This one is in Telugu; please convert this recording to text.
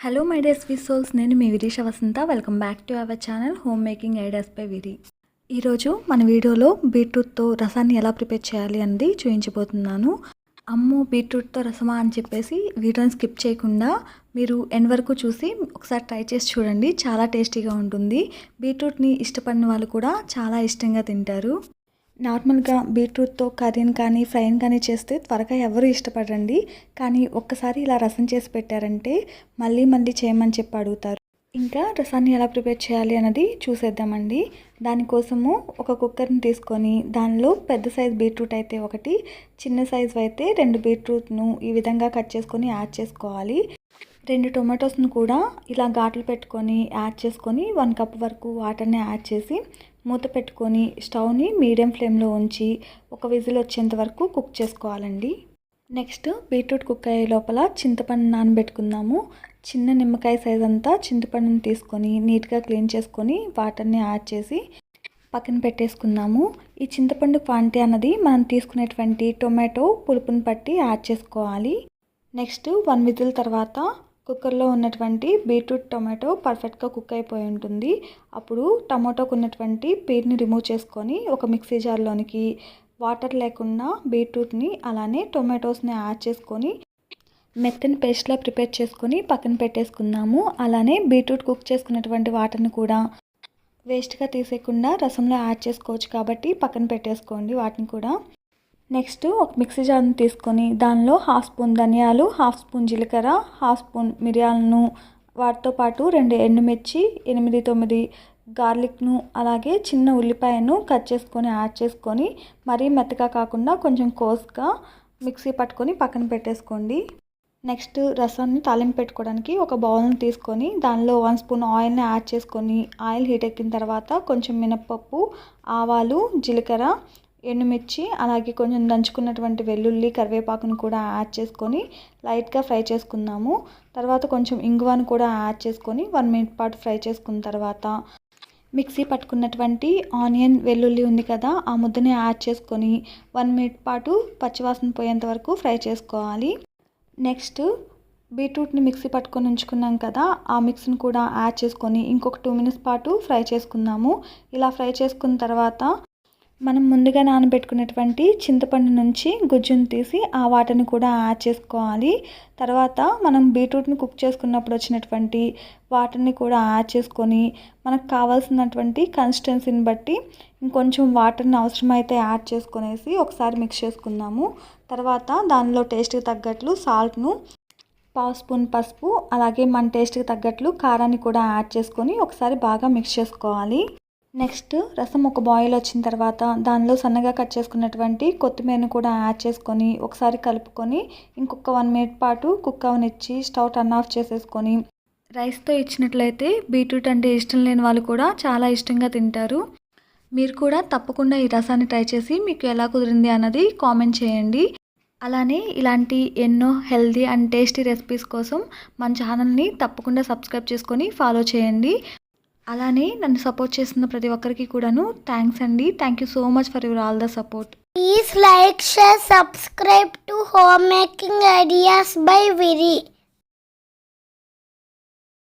Hello my dears sweet souls నేను మీ Virisha Vasantha. Welcome back to our channel home making ideas by Viri ఈరోజు మన వీడియోలో బీట్రూట్తో రసాన్ని ఎలా ప్రిపేర్ చేయాలి అనేది చూపించబోతున్నాను అమ్మో బీట్రూట్తో రసమా అని చెప్పేసి వీడియోని స్కిప్ చేయకుండా మీరు ఎండ్ వరకు చూసి ఒకసారి ట్రై చేసి చూడండి. చాలా టేస్టీగా ఉంటుంది. బీట్రూట్ని ఇష్టపడిన వాళ్ళు కూడా చాలా ఇష్టంగా తింటారు. నార్మల్గా బీట్రూట్తో కర్రీని కానీ ఫ్రైని కానీ చేస్తే త్వరగా ఎవరు ఇష్టపడరండి. కానీ ఒక్కసారి ఇలా రసం చేసి పెట్టారంటే మళ్ళీ మళ్ళీ చేయమని చెప్పి అడుగుతారు. ఇంకా రసాన్ని ఎలా ప్రిపేర్ చేయాలి అన్నది చూసేద్దామండి. దానికోసము ఒక కుక్కర్ని తీసుకొని దానిలో పెద్ద సైజ్ బీట్రూట్ అయితే ఒకటి చిన్న సైజు అయితే రెండు బీట్రూట్ను ఈ విధంగా కట్ చేసుకొని యాడ్ చేసుకోవాలి. రెండు టొమాటోస్ను కూడా ఇలా ఘాట్లు పెట్టుకొని యాడ్ చేసుకొని వన్ కప్ వరకు వాటర్ని యాడ్ చేసి మూత పెట్టుకొని స్టవ్ని మీడియం ఫ్లేమ్లో ఉంచి ఒక విజిల్ వచ్చేంత వరకు కుక్ చేసుకోవాలండి. నెక్స్ట్ బీట్రూట్ కుక్ అయ్యే లోపల చింతపండు నానబెట్టుకుందాము. చిన్న నిమ్మకాయ సైజ్ అంతా చింతపండుని తీసుకొని నీట్గా క్లీన్ చేసుకొని వాటర్ని యాడ్ చేసి పక్కన పెట్టేసుకుందాము. ఈ చింతపండు క్వాంటిటీ అన్నది మనం తీసుకునేటువంటి టొమాటో పులుపుని బట్టి యాడ్ చేసుకోవాలి. నెక్స్ట్ వన్ విజిల్ తర్వాత కుక్కర్లో ఉన్నటువంటి బీట్రూట్ టొమాటో పర్ఫెక్ట్గా కుక్ అయిపోయి ఉంటుంది. అప్పుడు టమాటోకు ఉన్నటువంటి పీర్ని రిమూవ్ చేసుకొని ఒక మిక్సీ జార్లోనికి వాటర్ లేకుండా బీట్రూట్ని అలానే టొమాటోస్ని యాడ్ చేసుకొని మెత్తని పేస్ట్లా ప్రిపేర్ చేసుకొని పక్కన పెట్టేసుకుందాము. అలానే బీట్రూట్ కుక్ చేసుకున్నటువంటి వాటర్ని కూడా వేస్ట్గా తీసేయకుండా రసంలో యాడ్ చేసుకోవచ్చు కాబట్టి పక్కన పెట్టేసుకోండి వాటిని కూడా. నెక్స్ట్ ఒక మిక్సీ జార్ని తీసుకొని దానిలో హాఫ్ స్పూన్ ధనియాలు హాఫ్ స్పూన్ జీలకర్ర హాఫ్ స్పూన్ మిరియాలను వాటితో పాటు రెండు ఎండుమిర్చి ఎనిమిది తొమ్మిది గార్లిక్ను అలాగే చిన్న ఉల్లిపాయను కట్ చేసుకొని యాడ్ చేసుకొని మరీ మెత్తగా కాకుండా కొంచెం కోస్గా మిక్సీ పట్టుకొని పక్కన పెట్టేసుకోండి. నెక్స్ట్ రసాన్ని తాలింపు పెట్టుకోవడానికి ఒక బౌల్ని తీసుకొని దానిలో వన్ స్పూన్ ఆయిల్ని యాడ్ చేసుకొని ఆయిల్ హీట్ ఎక్కిన తర్వాత కొంచెం మినప్పప్పు ఆవాలు జీలకర్ర ఎండుమిర్చి అలాగే కొంచెం దంచుకున్నటువంటి వెల్లుల్లి కరివేపాకును కూడా యాడ్ చేసుకొని లైట్గా ఫ్రై చేసుకుందాము. తర్వాత కొంచెం ఇంగువను కూడా యాడ్ చేసుకొని వన్ మినిట్ పాటు ఫ్రై చేసుకున్న తర్వాత మిక్సీ పట్టుకున్నటువంటి ఆనియన్ వెల్లుల్లి ఉంది కదా ఆ ముద్దని యాడ్ చేసుకొని వన్ మినిట్ పాటు పచ్చివాసన పోయేంత వరకు ఫ్రై చేసుకోవాలి. నెక్స్ట్ బీట్రూట్ని మిక్సీ పట్టుకొని ఉంచుకున్నాం కదా ఆ మిక్స్ని కూడా యాడ్ చేసుకొని ఇంకొక టూ మినిట్స్ పాటు ఫ్రై చేసుకుందాము. ఇలా ఫ్రై చేసుకున్న తర్వాత మనం ముందుగా నానబెట్టుకున్నటువంటి చింతపండు నుంచి గుజ్జును తీసి ఆ వాటర్ని కూడా యాడ్ చేసుకోవాలి. తర్వాత మనం బీట్రూట్ని కుక్ చేసుకున్నప్పుడు వచ్చినటువంటి వాటర్ని కూడా యాడ్ చేసుకొని మనకు కావాల్సినటువంటి కన్సిస్టెన్సీని బట్టి ఇంకొంచెం వాటర్ని అవసరమైతే యాడ్ చేసుకునేసి ఒకసారి మిక్స్ చేసుకుందాము. తర్వాత దానిలో టేస్ట్కి తగ్గట్లు సాల్ట్ను పావు స్పూన్ పసుపు అలాగే మన టేస్ట్కి తగ్గట్లు కారాన్ని కూడా యాడ్ చేసుకొని ఒకసారి బాగా మిక్స్ చేసుకోవాలి. నెక్స్ట్ రసం ఒక బాయిల్ వచ్చిన తర్వాత దానిలో సన్నగా కట్ చేసుకున్నటువంటి కొత్తిమీరను కూడా యాడ్ చేసుకొని ఒకసారి కలుపుకొని ఇంకొక వన్ మినిట్ పాటు కుక్ అవనిచ్చి స్టవ్ టర్న్ ఆఫ్ చేసేసుకొని రైస్తో ఇచ్చినట్లయితే బీట్రూట్ అంటే ఇష్టం లేని వాళ్ళు కూడా చాలా ఇష్టంగా తింటారు. మీరు కూడా తప్పకుండా ఈ రసాన్ని ట్రై చేసి మీకు ఎలా కుదిరింది అన్నది కామెంట్ చేయండి. అలానే ఇలాంటి ఎన్నో హెల్దీ అండ్ టేస్టీ రెసిపీస్ కోసం మన ఛానల్ని తప్పకుండా సబ్స్క్రైబ్ చేసుకొని ఫాలో చేయండి. అలానే నన్ను సపోర్ట్ చేస్తున్న ప్రతి ఒక్కరికి కూడాను థ్యాంక్స్ అండి. Thank you so much for your all the support please like share subscribe to home making ideas by Viri